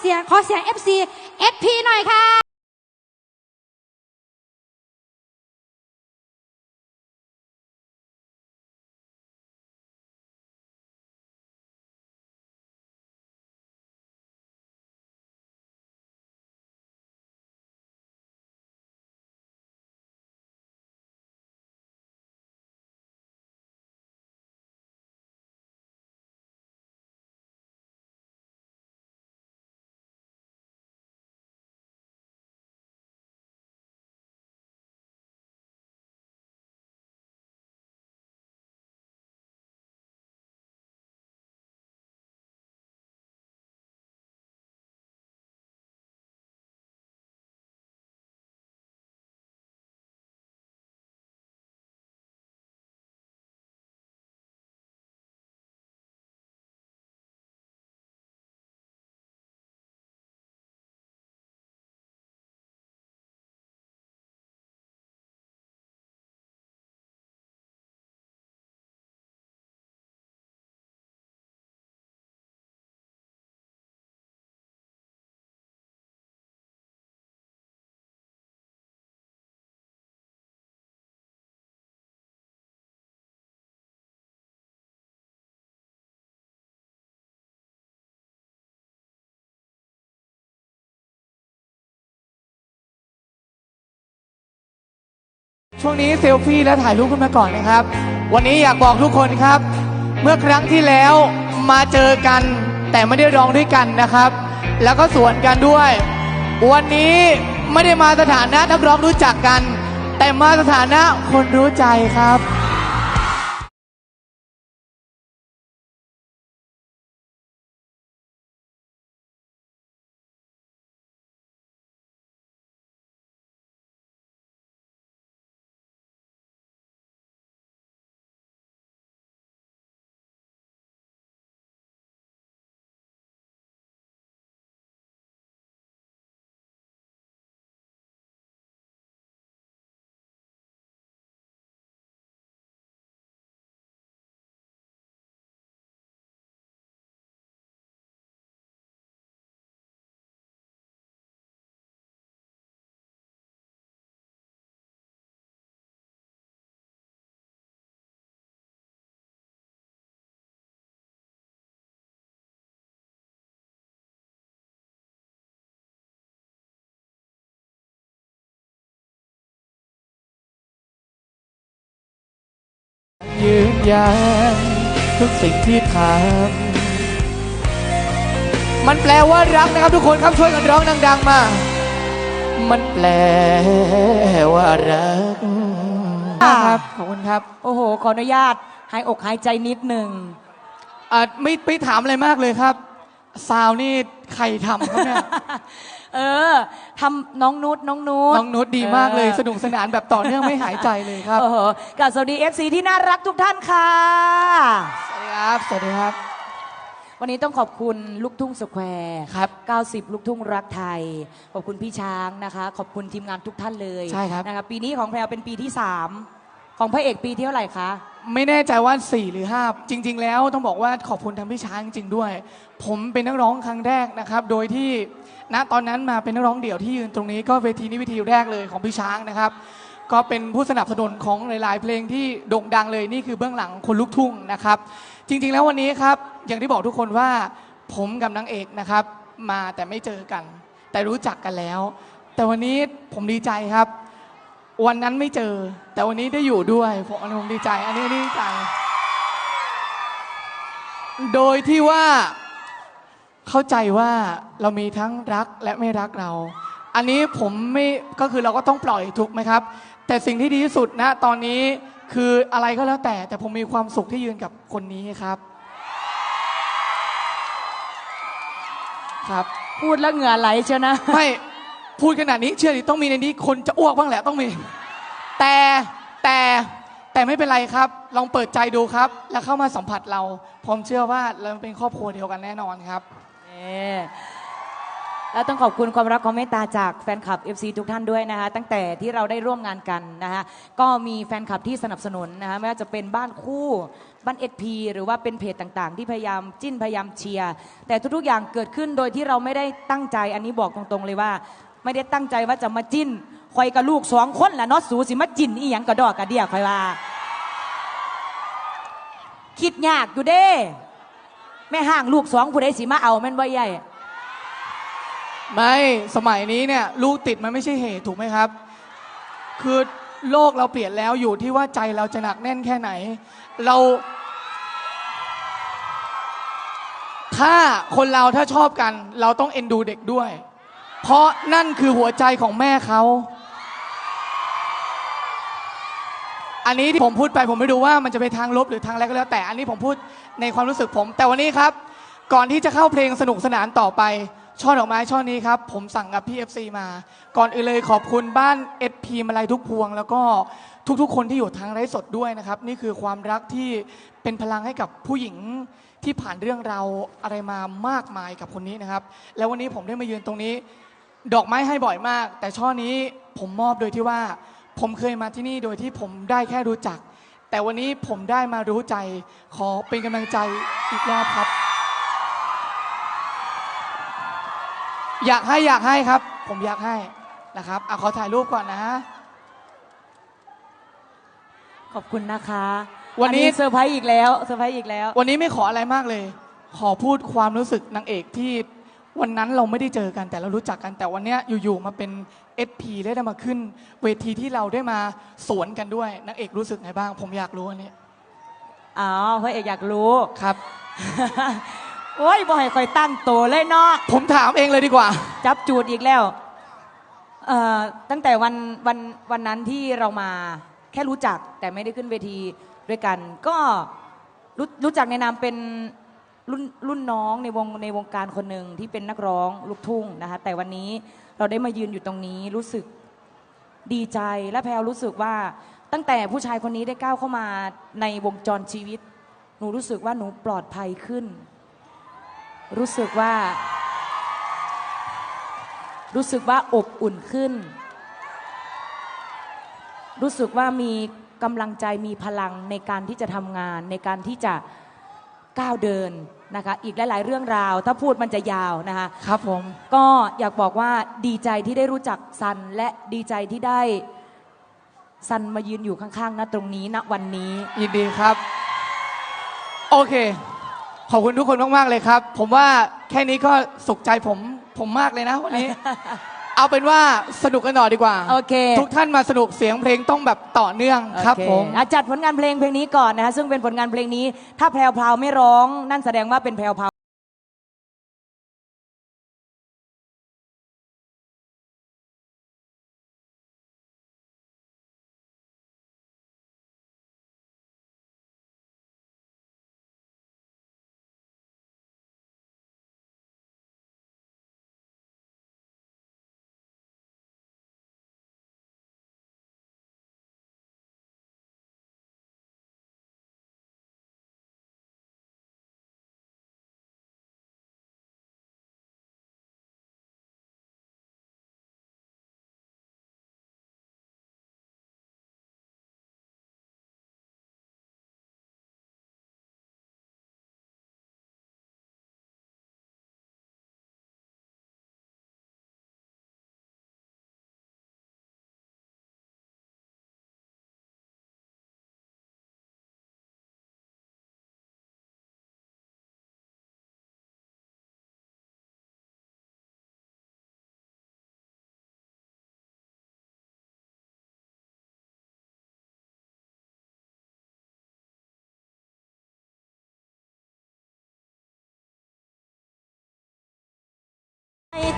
เสียงขอเสียง FC FP หน่อยค่ะ ช่วงนี้เซลฟี่และถ่ายรูปขึ้นมาก่อนนะครับ วันนี้อยากบอกทุกคนครับ เมื่อครั้งที่แล้วมาเจอกัน แต่ไม่ได้ร้องด้วยกันนะครับ แล้วก็สวนกันด้วย วันนี้ไม่ได้มาสถานะนักร้องรู้จักกัน แต่มาสถานะคนรู้ใจครับ ยืนยันทุกสิ่งที่ทำมันแปลว่ารักนะครับทุกคนครับช่วยกันร้องดัง ๆ มา มันแปลว่ารักครับขอบคุณครับ โอ้โห ขออนุญาตหายอกหายใจนิดหนึ่งอะไม่ไม่ถามอะไรมากเลยครับ ซาวนี่ใครทำครับเนี่ย เออทำน้องนุชน้องนุชน้องนุชดีมากเลยสนุกสนานแบบต่อเนื่องไม่หายใจเลยครับโอ้โหกับสวัสดี FC ที่น่ารักทุกท่านค่ะ สวัสดีครับ สวัสดีครับ วันนี้ต้องขอบคุณลูกทุ่งสแควร์ครับ 90 ลูกทุ่งรักไทย ขอบคุณพี่ช้างนะคะ ขอบคุณทีมงานทุกท่านเลยใช่ครับนะคะปีนี้ของแพรวเป็นปีที่ 3 ของพระเอกปีที่เท่าไหร่คะ ไม่แน่ใจว่า 4 หรือ 5 จริง ๆ แล้วต้องบอกว่าขอบคุณทางพี่ช้างจริงด้วย ผมเป็นนักร้องครั้งแรกนะครับ โดยที่ณตอนนั้นมาเป็นนักร้องเดี่ยวที่ยืนตรงนี้ก็เวทีนี้เวทีแรกเลยของพี่ช้างนะครับ ก็เป็นผู้สนับสนุนของหลาย ๆ เพลงที่โด่งดังเลยนี่คือเบื้องหลังคนลุกทุ่งนะครับ จริง ๆ แล้ววันนี้ครับอย่างที่บอกทุกคนว่า ผมกับนางเอกนะครับ มาแต่ไม่เจอกัน แต่รู้จักกันแล้ว แต่วันนี้ผมดีใจครับ วันนั้นไม่เจอ แต่วันนี้ได้อยู่ด้วยผมอันนี้ผมดีใจ อันนี้ดีใจ โดยที่ว่าเข้าใจว่าเรามีทั้งรักและไม่รักเรา อันนี้ผมไม่ก็คือเราก็ต้องปล่อยถูกไหมครับ แต่สิ่งที่ดีที่สุดนะตอนนี้คืออะไรก็แล้วแต่ แต่ผมมีความสุขที่ยืนกับคนนี้ครับ ครับ พูดแล้วเหงื่อไหลเชียวนะ ไม่ พูดขนาดนี้เชื่อดิต้องมีในนี้คนจะอ้วกบ้างแหละต้องมี แต่แต่แต่ไม่เป็นไรครับ ลองเปิดใจดูครับ แล้วเข้ามาสัมผัสเรา ผมเชื่อว่าเราเป็นครอบครัวเดียวกันแน่นอนครับเอ่อแล้วต้องขอบคุณความรักความเมตตาจากแฟนคลับ FC ทุกท่านด้วยนะคะตั้งแต่ที่เราได้ร่วมงานกันนะคะก็มีแฟนคลับที่สนับสนุนนะคะไม่ว่าจะเป็นบ้านคู่บ้านเอพีหรือว่าเป็นเพจต่างๆ ที่พยายามจิ้นพยายามเชียร์แต่ทุกๆอย่างเกิดขึ้นโดยที่เราไม่ได้ตั้งใจอันนี้บอกตรงๆเลยว่า ไม่ได้ตั้งใจว่าจะมาจิ้น คอยกับลูกสองคนละเนอสูสิมาจินอีหยังกระดอกกระเดียคอยว่า คิดยากอยู่เด้แม่ห่างลูกสองผู้ใดสิมาเอาแม่นบ่ใหญ่ไม่สมัยนี้เนี่ยลูกติดมันไม่ใช่เหตุถูกไหมครับ คือโลกเราเปลี่ยนแล้วอยู่ที่ว่าใจเราจะหนักแน่นแค่ไหน เรา ถ้าคนเราถ้าชอบกัน เราต้องเอ็นดูเด็กด้วย เพราะนั่นคือหัวใจของแม่เขา อันนี้ที่ผมพูดไปผมไม่รู้ว่ามันจะไปทางลบหรือทางอะไรก็แล้ว แต่อันนี้ผมพูดในความรู้สึกผม แต่วันนี้ครับ ก่อนที่จะเข้าเพลงสนุกสนานต่อไป ช่อดอกไม้ช่อนี้ครับ ผมสั่งกับพี่ FC มา ก่อนอื่นเลยขอบคุณบ้าน SP มาลัยทุกพวง แล้วก็ทุกๆ คนที่อยู่ทางไร้สดด้วยนะครับ นี่คือความรักที่เป็นพลังให้กับผู้หญิงที่ผ่านเรื่องราวอะไรมามากมายกับคนนี้นะครับ แล้ววันนี้ผมได้มายืนตรงนี้ ดอกไม้ให้บ่อยมาก แต่ช่อนี้ผมมอบโดยที่ว่า ผมเคยมาที่นี่โดยที่ผมได้แค่รู้จัก แต่วันนี้ผมได้มารู้ใจ ขอเป็นกำลังใจอีกรอบครับ อยากให้อยากให้ครับ ผมอยากให้นะครับอะขอถ่ายรูปก่อนนะ ขอบคุณนะคะวันนี้ อัเซอร์ไพรส์อีกแล้วเซอร์ไพรส์อีกแล้ว วันนี้ไม่ขออะไรมากเลย ขอพูดความรู้สึกนางเอกที่ วันนั้นเราไม่ได้เจอกันแต่เรารู้จักกันแต่วันเนี้ยอยู่ๆมาเป็น SP ได้ได้มาขึ้น เวทีที่เราได้มาสวนกันด้วยนางเอกรู้สึกไงบ้าง ผมอยากรู้อันนี้อ๋อพระเอกอยากรู้ ครับ โอ้ยบ่ให้คอยตั้งโตวเลยเนาะผมถามเองเลยดีกว่า จับจูดอีกแล้วเอ่อตั้งแต่วันวันวันนั้นที่เรามาแค่รู้จักแต่ไม่ได้ขึ้นเวทีด้วยกัน ก็รู้รู้จักในนามเป็น รุ่นรุ่นน้องในวงในวงการคนหนึ่งที่เป็นนักร้องลูกทุ่งนะคะแต่วันนี้เราได้มายืนอยู่ตรงนี้รู้สึกดีใจและแพลรู้สึกว่าตั้งแต่ผู้ชายคนนี้ได้ก้าวเข้ามาในวงจรชีวิต หนูรู้สึกว่าหนูปลอดภัยขึ้น รู้สึกว่า รู้สึกว่าอบอุ่นขึ้น รู้สึกว่ามีกำลังใจมีพลังในการที่จะทำงานในการที่จะ ก้าวเดินนะคะ อีกหลาย ๆ เรื่องราว ถ้าพูดมันจะยาวนะคะ ครับผม ก็อยากบอกว่าดีใจที่ได้รู้จักซัน และดีใจที่ได้ซันมายืนอยู่ข้างๆณตรงนี้ณวันนี้ ยินดีครับ โอเค ขอบคุณทุกคนมาก ๆ เลยครับ ผมว่าแค่นี้ก็สุขใจผมผมมากเลยนะวันนี้ เอาเป็นว่าสนุกกันหน่อยดีกว่า โอเค ทุกท่านมาสนุกเสียงเพลงต้องแบบต่อเนื่องครับโอเผมอะจัดผลงานเพลงเพลงนี้ก่อนนะคะซึ่งเป็นผลงานเพลงนี้ ถ้าแพรวพราวไม่ร้อง นั่นแสดงว่าเป็นแพรวพราว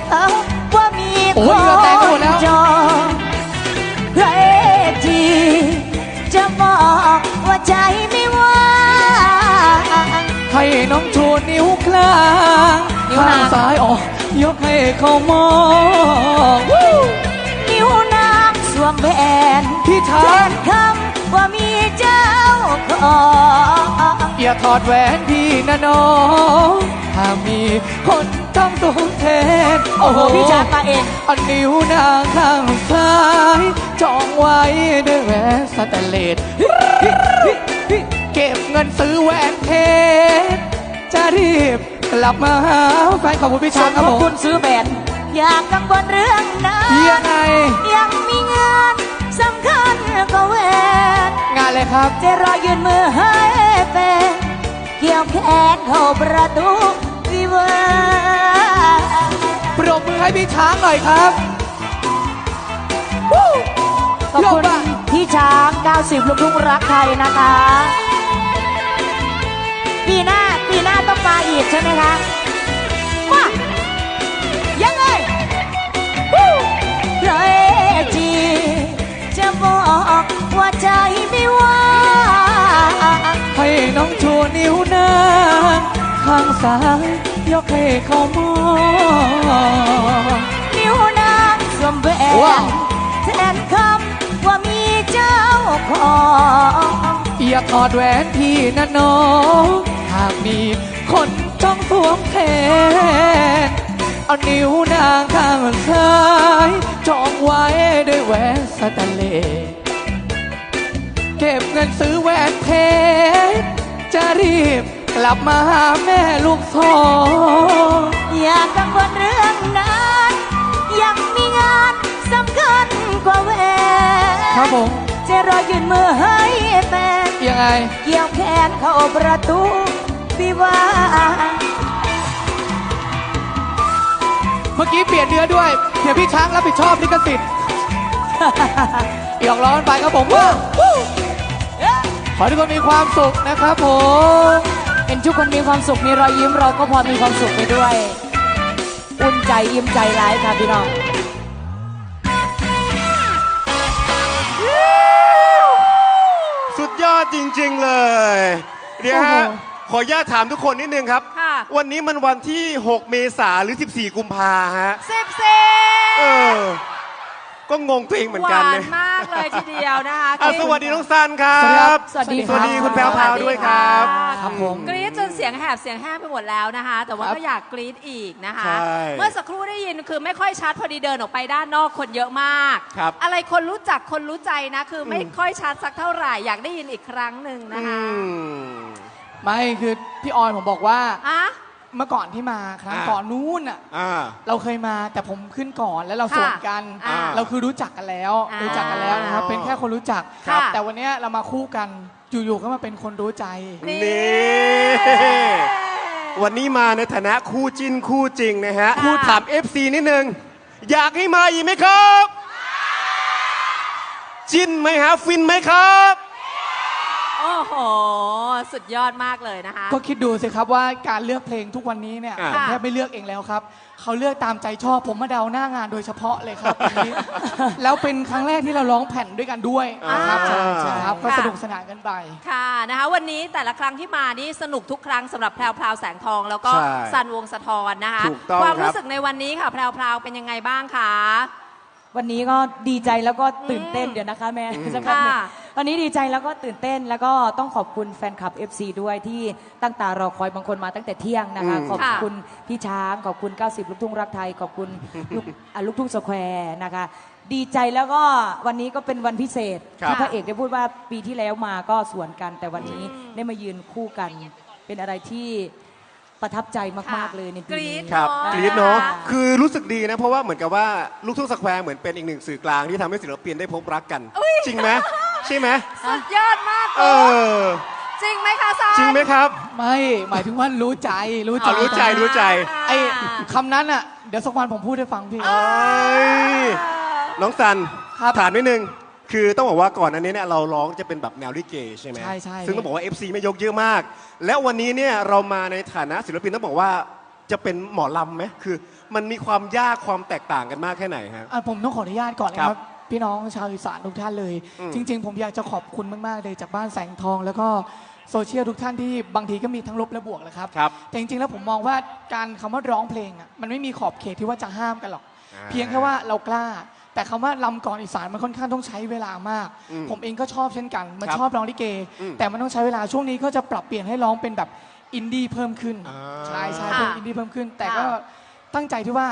เขาว่ามีโอ้คยเหงื่อแตกหมดแล้ว จองใครที่จะบอกว่าใจไม่ว่างให้น้องชูนิ้วกลางนิ้วนาง ข้ซ้ายออกยกให้เขามองนิ้วนางสวมแหวนพี่แทช้างนคำว่ามีเจ้าของอย่าถอดแหวนพี่นะน้องถ้ามีคน ต้องสูงเทนโอ้โหพี่ช้างมาเองเอานิ้วนางข้างซ้ายจองไว้ด้วยแหวนสแตนเลสเก็บเงินซื้อแหวนเพชรจะรีบกลับมาหาแฟนขอบคุณพี่ช้างครับขผอบมคุณซื้อแบนอยากกังวลเรื่องนั้นยังไงยังมีงานสำคัญก็แหวนงานเลยครับจะรอยืนมือให้แฟนเกี่ยวแขนเข้าประตูวิวาห์ ปรบมือให้พี่ช้างหน่อยครับวู้ขอบโยคุกณบ้างพี่ช้าง 90 ลูกทุ่งรักไทยนะคะ ปีหน้า ปีหน้าต้องมาอีกใช่ไหมคะมายังไงวู้เพราะเอจีจะบอกว่าใจไม่ว่างให้น้องชูนิ้วนางข้างซ้าย ยกให้เขามองนิ้วนางสวมแหวว้านวแทนคำว่ามีเจ้าของอย่าถอดแหวนพี่นะน้องหากมีคนจ้องสวมแทนเอานิ้วนางข้างซ้ายจองไว้ด้วยแหวนสแตนเลสเก็บเงินซื้อแหวนเพชรจะรีบ กลับมาหาแม่ลูกสองอย่ากังวลเรื่องนั้นยังมีงานสำคัญกว่าแหวนครับผมจะรอยืนมือให้แฟนยังไง เกี่ยวแขนเข้าประตูวิวาห์เมื่อกี้เปลี่ยนเนื้อด้วยเดี๋ยวพี่ช้างรับผิดชอบลิขสิทธิ์ หยอกล้อกันไปครับผมว่าขอให้ทุกคนมีความสุขนะครับผมเห็นทุกคนมีความสุขมีรอยยิ้มเราก็พอมีความสุขไปด้วย อุ่นใจยิ้มใจร้ายค่ะพี่น้องสุดยอดจริง ๆ เลย เดี๋ยวฮะ ขออนุญาตถามทุกคนนิดนึงครับ ค่ะ วันนี้มันวันที่ 6 เมษาหรือ 14 กุมภาฮะสิบเซเออ ก็งงตัวเองเหมือนหกันวาเลนยมากเลยทีเดียวนะคะอะสวัสดีน้องซันครับสวัสดีสวัสดีคุณแพรวพราวด้วยครับครับผม กรี๊ดจนเสียงแหบเสียงแห้งไปหมดแล้วนะคะ แต่ว่าครับก็อยากกรี๊ดอีกนะคะ ใช่เมื่อสักครู่ได้ยินคือไม่ค่อยชัดพอดีเดินออกไปด้านนอกคนเยอะมาก ครับอะไรคนรู้จักคนรู้ใจนะ คือไม่ค่อยชัดสักเท่าไหร่อยากได้ยินอีกครั้งหนึ่งนะอืคะม ไม่คือพี่ออยผมบอกว่า อะ เมื่อก่อนที่มาครั้งอ่า ก่อนนู้นอะอ่า เราเคยมาแต่ผมขึ้นก่อนแล้วเราค่ะสวนกัน อ่าเราคือรู้จักกันแล้ว อ่ารู้รู้จักกันแล้วนะครับเป็นแค่คนรู้จัก ครับ แต่วันเนี้ยเรามาคู่กันอยู่ๆก็มาเป็นคนรู้ใจ นี่ นี่ วันนี้มาในฐานะคู่จิ้นคู่จริงนะฮะค่ะ คู่ถาม FC นิดนึง อยากให้มาอีกไหมครับ จิ้นไหมฮะ ฟินไหมครับ โอ้โห สุดยอดมากเลยนะคะ ก็คิดดูสิครับว่าการเลือกเพลงทุกวันนี้เนี่ยอ่า ผมแทบไม่เลือกเองแล้วครับ เขาเลือกตามใจชอบผมมาเดาหน้างานโดยเฉพาะเลยครับวันนี้ แล้วเป็นครั้งแรกที่เราร้องแผ่นด้วยกันด้วยนะครับอ่า ใช่ใช่ครับก็ค่ะสนุกสนานกันไป ค่ะนะคะวันนี้แต่ละครั้งที่มานี่สนุกทุกครั้งสำหรับแพรวพราวแสงทอง แล้วก็ใช่ซันวงสะทอนนะคะถูกต้องความครัรู้บสึกในวันนี้ค่ะแพรวพราวเป็นยังไงบ้างคะ วันนี้ก็ดีใจแล้วก็ตื่นเต้นอืมเดี๋ยวนะคะแม่อืมสักแป๊บหนึงค่ะ วันนี้ดีใจแล้วก็ตื่นเต้นแล้วก็ต้องขอบคุณแฟนคลับ FC ด้วยที่ตั้งตารอคอยบางคนมาตั้งแต่เที่ยงนะคะอืมขอบคุณพี่ช้าง ขอบคุณ 90 ลูกทุ่งรักไทย ขอบคุณลูกอะลูกทุ่งสแควร์นะคะ ดีใจแล้วก็วันนี้ก็เป็นวันพิเศษครับ ที่พระเอกได้พูดว่าปีที่แล้วมาก็สวนกัน แต่วันนี้ได้มายืนคู่กัน เป็นอะไรที่ประทับใจมาก ๆ เลยในปีกรี๊นี้ดครับเนอะกรี๊ดเนาะค่ะ คือรู้สึกดีนะ เพราะว่าเหมือนกับว่าลูกทุ่งสแควร์เหมือนเป็นอีกหนึ่งสื่อกลางที่ทำให้ศิลปินได้พบรักกัน จริงไหม ใช่ไหมสุดยอดมากเอเลยอจริงไหมคะซัน จริงไหมครับ ไม่หมายถึงว่ารู้ใจรู้ใจเอารู้ใจรู้ใจไอ้คำนั้นอะเดี๋ยวสักวันผมพูดให้ฟังพี่ เอ้ยน้องซันครับ ถามนิดนึง คือต้องบอกว่าก่อนอันนี้เนี่ยเราร้องจะเป็นแบบแนวลิเกใช่ไหมใช่ใช่ ซึ่งต้องบอกว่า FC ไม่ยกเยอะมาก แล้ววันนี้เนี่ยเรามาในฐานะศิลปินต้องบอกว่าจะเป็นหมอลำไหมคือ มันมีความยากความแตกต่างกันมากแค่ไหนครับอะผมต้องขออนุญาตก่อนเลยคครัรับ บ พี่น้องชาวอีสานทุกท่านเลยอืมจริง ๆ ผมอยากจะขอบคุณมากๆเลยจากบ้านแสงทอง แล้วก็โซเชียลทุกท่านที่บางทีก็มีทั้งลบและบวกแหละครับ ครับ แต่จริงๆแล้วผมมองว่าการคำว่าร้องเพลงอะมันไม่มีขอบเขตที่ว่าจะห้ามกันหรอก อ่าเพียงแค่ว่าเรากล้า แต่คำว่าลำก่อนอีสานมันค่อนข้างต้องใช้เวลามากอืมผมเองก็ชอบเช่นกันมันครับชอบร้องลิเกอืมแต่มันต้องใช้เวลาช่วงนี้ก็จะปรับเปลี่ยนให้ร้องเป็นแบบอินดี้เพิ่มขึ้นอ่า ใช่ใช่ค่ะเพิ่มอินดี้เพิ่มขึ้น แต่ก็ค่ะตั้งใจที่ว่า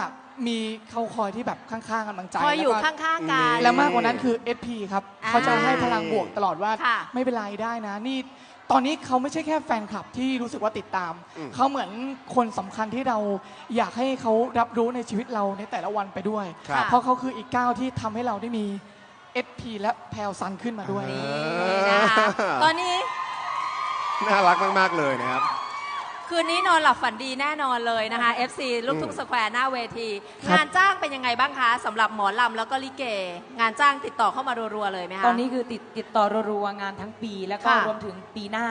มีเขาคอยที่แบบข้างๆกำลังใจคอยอยู่แล้วก็ข้างๆกัน แล้วมากกว่านั้นคือ SP ครับอ่าเขาจะให้พลังบวกตลอดว่าค่ะ ไม่เป็นไรได้นะ นี่ตอนนี้เขาไม่ใช่แค่แฟนคลับที่รู้สึกว่าติดตาม อืมเขาเหมือนคนสำคัญที่เราอยากให้เขารับรู้ในชีวิตเราในแต่ละวันไปด้วย ครับ เพราะเขาคืออีกก้าวที่ทำให้เราได้มี SP และแพลซันขึ้นมาด้วย นี่นะคะตอนนี้ น่ารักมาก ๆ เลยนะครับ คืนนี้นอนหลับฝันดีแน่นอนเลยนะคะ FC ลูกทุ่งอืมสแควร์หน้าเวที ครับ งานจ้างเป็นยังไงบ้างคะสำหรับหมอลำแล้วก็ลิเก งานจ้างติดต่อเข้ามารัวๆเลยไหมคะ ตอนนี้คือติดติดต่อรัวๆงานทั้งปีแล้วก็ค่ะรวมถึงปีหน้า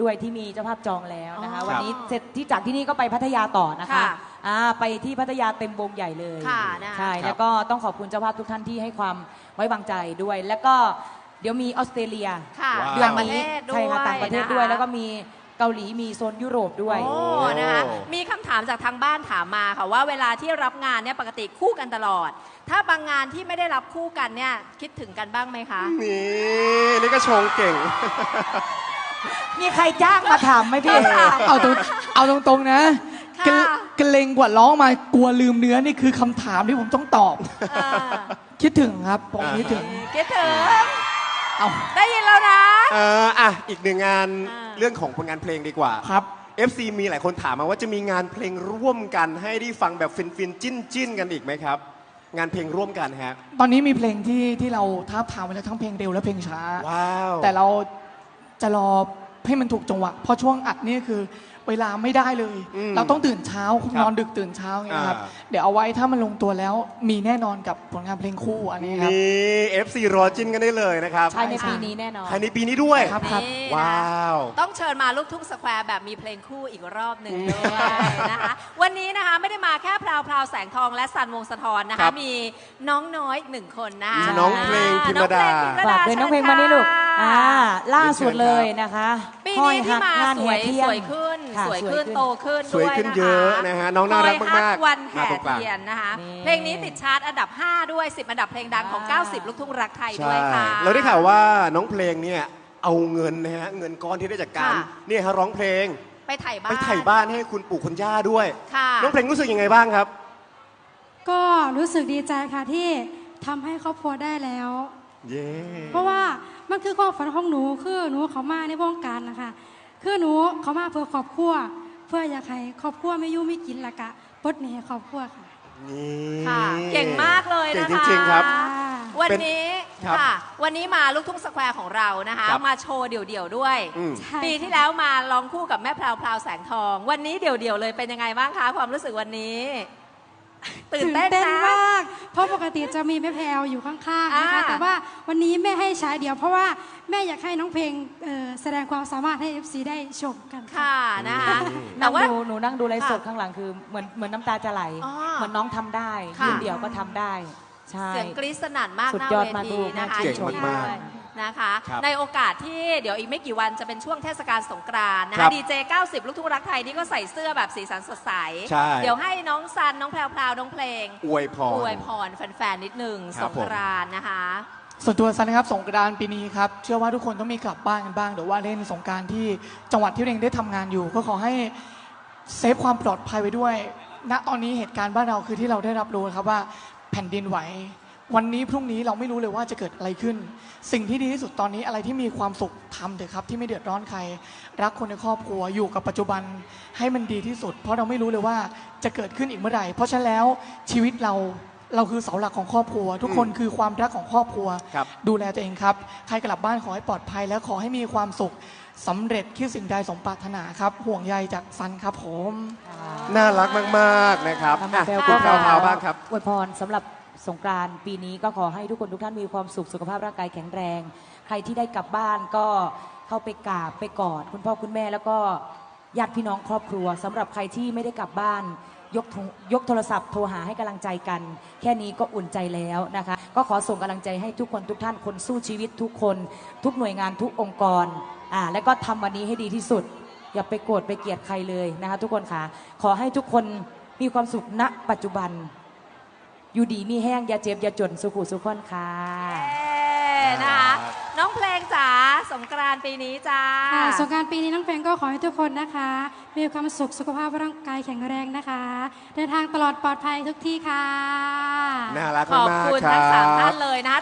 ด้วยที่มีเจ้าภาพจองแล้วนะคะ อ๋อวันนี้เสร็จที่จากที่นี่ก็ไปพัทยาต่อนะคะค่ะอ่าไปที่พัทยาเต็มวงใหญ่เลยค่ะนะคะใช่ครับ แล้วก็ต้องขอบคุณเจ้าภาพทุกท่านที่ให้ความไว้วางใจด้วย แล้วก็เดี๋ยวมีออสเตรเลียค่ะว้าว เดือนต่างประเทนี้ศด้วยใช่ค่ะต่างประเทศนคด้วยแล้วก็มี เกาหลีมีโซนยุโรปด้วย โอ้นะคะมีคำถามจากทางบ้านถามมาค่ะว่าเวลาที่รับงานเนี่ยปกติคู่กันตลอด ถ้าบางงานที่ไม่ได้รับคู่กันเนี่ยคิดถึงกันบ้างไหมคะ นี่นี่ก็ชงเก่ง มีใครจ้างมาถามไหมพี่ เอาตรงเอาตรงๆนะค่ะ เกรเกรงกว่าร้องมากลัวลืมเนื้อนี่คือคำถามที่ผมต้องตอบ เออคิดถึงครับผมอ่าคิดถึง คิดถึง เอาได้ยินแล้วนะ เอ่ออะอีกหนึ่งงานอ่า เรื่องของผลงานเพลงดีกว่า ครับ FC มีหลายคนถามมาว่าจะมีงานเพลงร่วมกันให้ได้ฟังแบบฟินๆจิ้นๆกันอีกไหมครับ งานเพลงร่วมกันฮะ ตอนนี้มีเพลงที่ที่เราท้าบทามไว้แล้วทั้งเพลงเร็วและเพลงช้า ว้าว แต่เราจะรอให้มันถูกจังหวะเพราะช่วงอัดนี่คือ เวลาไม่ได้เลย อืมเราต้องตื่นเช้าครับนอนดึกตื่นเช้าไงครับอ่า เดี๋ยวเอาไว้ถ้ามันลงตัวแล้วมีแน่นอนกับผลงานเพลงคู่อันนี้ครับ นี่ FC รอจิ้นกันได้เลยนะครับใช่ในปีนี้แน่นอนภายในปีนี้ด้วย ครับ นี่นะว้าว ต้องเชิญมาลูกทุ่งสแควร์แบบมีเพลงคู่อีกรอบหนึ่งด้วยนะคะ วันนี้นะคะ ไม่ได้มาแค่พราวพราวแสงทองและสันวงศ์สะทอนนะครัคะ บมีน้องน้อยหนึ่งคนนะคะน้องเพลงพิมรดา น้องเพลงพิมรดาฝากด้วยน้องเพลงมานี่ลูก อ่า ล่าสุดเลยนะคะปีห้อยนี้ที่หักมางานสแห่วยเทียนสวยขึ้น ค่ะ สวยขึ้นโตขึ้นสวยด้วยขึ้นนะคะเยอะนะฮะน้องน่ารักคอยมากฮัวันๆแห่มาตรงกลาง เทียนนะคะนี่ เพลงนี้ติดชาร์ตอันดับ 5 ด้วย 10 อันดับเพลงดังของอ่า90 ลูกทุ่งรักไทยใช่ด้วยค่ะ เราได้ข่าวว่าน้องเพลงเนี่ยเอาเงินนะฮะเงินก้อนที่ได้จากการค่ะเนี่ยฮะร้องเพลง ไปถ่ายบ้าน ไปถ่ายบ้านให้คุณปู่คุณย่าด้วย ค่ะ น้องเพลงรู้สึกยังไงบ้างครับ ก็รู้สึกดีใจค่ะที่ทำให้ครอบครัวได้แล้ว เย้เพราะว่ามันคือความฝันของหนูคือหนูเขามาในวงการนะคะคือหนูเขามาเพื่อครอบครัว เพื่ออยากให้ครอบครัวไม่ยุ่งไม่กินละกะปลดหนี้ให้ครอบครัวค่ะ นี่ ค่ะ เก่งมากเลยนะคะ เก่งจริงๆครับ วันนี้ ครับค่ะ วันนี้มาลูกทุ่งสแควร์ของเรานะคะ ครับมาโชว์เดี่ยวๆด้วย อืม ใช่ ปีที่แล้วมาร้องคู่กับแม่พราวพราวแสงทอง วันนี้เดี่ยวๆเลยเป็นยังไงบ้างคะความรู้สึกวันนี้ ตื่นเต้นนะ มาก เพราะปกติจะมีแม่แพรวอยู่ข้างๆนะคะ อ่า แต่ว่าวันนี้แม่ให้ฉายเดียว เพราะว่าแม่อยากให้น้องเพลงเอ่อแสดงความสามารถให้ FC ได้ชมกันค่ะ ค่ะนะคะแต่นั่งว่า ดูหนูนั่งดูไลฟ์สดค่ะข้างหลังคือเหมือนเหมือนน้ำตาจะไหลอ๋อเหมือนน้องทำได้ค่ะ ยืนเดี่ยวก็ทำได้ ใช่ เสียงกรี๊ดสนั่นมากสุหดน้ายอดเวมากทีลูกนะคะน่าชื่นชมยินดีมากด้วยนะคะ ครับในโอกาสที่เดี๋ยวอีกไม่กี่วันจะเป็นช่วงเทศกาลสงกรานต์นะครัคะบดีเจ 90 ลูกทุ่งรักไทยนี่ก็ใส่เสื้อแบบสีสันสดใส ใช่ เดี๋ยวให้น้องซัน น้องแพรวพราวน้องเพลงอวยพร อวยพรแฟนๆนิดหนึ่งคสรับงผม กรานต์นะคะ ส่วนตัวซันนะครับสงกรานต์ปีนี้ครับเชื่อว่าทุกคนต้องมีกลับบ้านกันบ้างหรือว่าเล่นสงกรารที่จังหวัดที่ตัวเองได้ทำงานอยู่ ก็ขอให้เซฟความปลอดภัยไว้ด้วย ณตอนนี้เหตุการณ์บ้านเราคือที่เราได้รับรู้ครับว่า แผ่นดินไหว วันนี้พรุ่งนี้เราไม่รู้เลยว่าจะเกิดอะไรขึ้น สิ่งที่ดีที่สุดตอนนี้อะไรที่มีความสุขทำเถอะครับ ที่ไม่เดือดร้อนใคร รักคนในครอบครัวอยู่กับปัจจุบันให้มันดีที่สุด เพราะเราไม่รู้เลยว่าจะเกิดขึ้นอีกเมื่อไหร่เพราะฉะนั้นแล้วชีวิตเรา เราคือเสาหลักของครอบครัว ทุกคนคือความรักของครอบครัวครับดูแลตัวเองครับ ใครกลับบ้านขอให้ปลอดภัย และขอให้มีความสุขสำเร็จคิดสิ่งใดสมปรารถนาครับ ห่วงใยจากซันครับผมน่ารักมาก ๆ นะครับทำอะแพรวคุก็ณแพรวพราวบ้างครับอวยพรสำหรับสงกรานต์ปีนี้ก็ขอให้ทุกคนทุกท่านมีความสุขสุขภาพร่างกายแข็งแรง ใครที่ได้กลับบ้านก็เข้าไปกราบไปกอด คุณพ่อคุณแม่แล้วก็ญาติพี่น้องครอบครัวสำหรับใครที่ไม่ได้กลับบ้าน ยกโทรยกโทรศัพท์โทรหาให้กำลังใจกัน แค่นี้ก็อุ่นใจแล้วนะคะ ก็ขอส่งกำลังใจให้ทุกคนทุกท่านคนสู้ชีวิตทุกคน ทุกหน่วยงานทุกองค์กรอ่าและก็ทำวันนี้ให้ดีที่สุด อย่าไปโกรธไปเกลียดใครเลยนะคะทุกคนค่ะขอให้ทุกคนมีความสุขณปัจจุบัน อยู่ดีมีแห้งอย่าเจ็บอย่าจนสุขุสุขคนค่ะนะคะน้องเพลงจ๋า งกรานต์ปีนี้จ้า ค่ะสงกรารปีนี้น้องเพลงก็ขอให้ทุกคนนะคะ มีความสุขสุขภาพร่างกายแข็งแรงนะคะ เดินทางตลอดปลอดภัยทุกที่ค่ะ น่ารักขอบมากคุณๆครัทั้งสามท่าบ นเลยนะคะ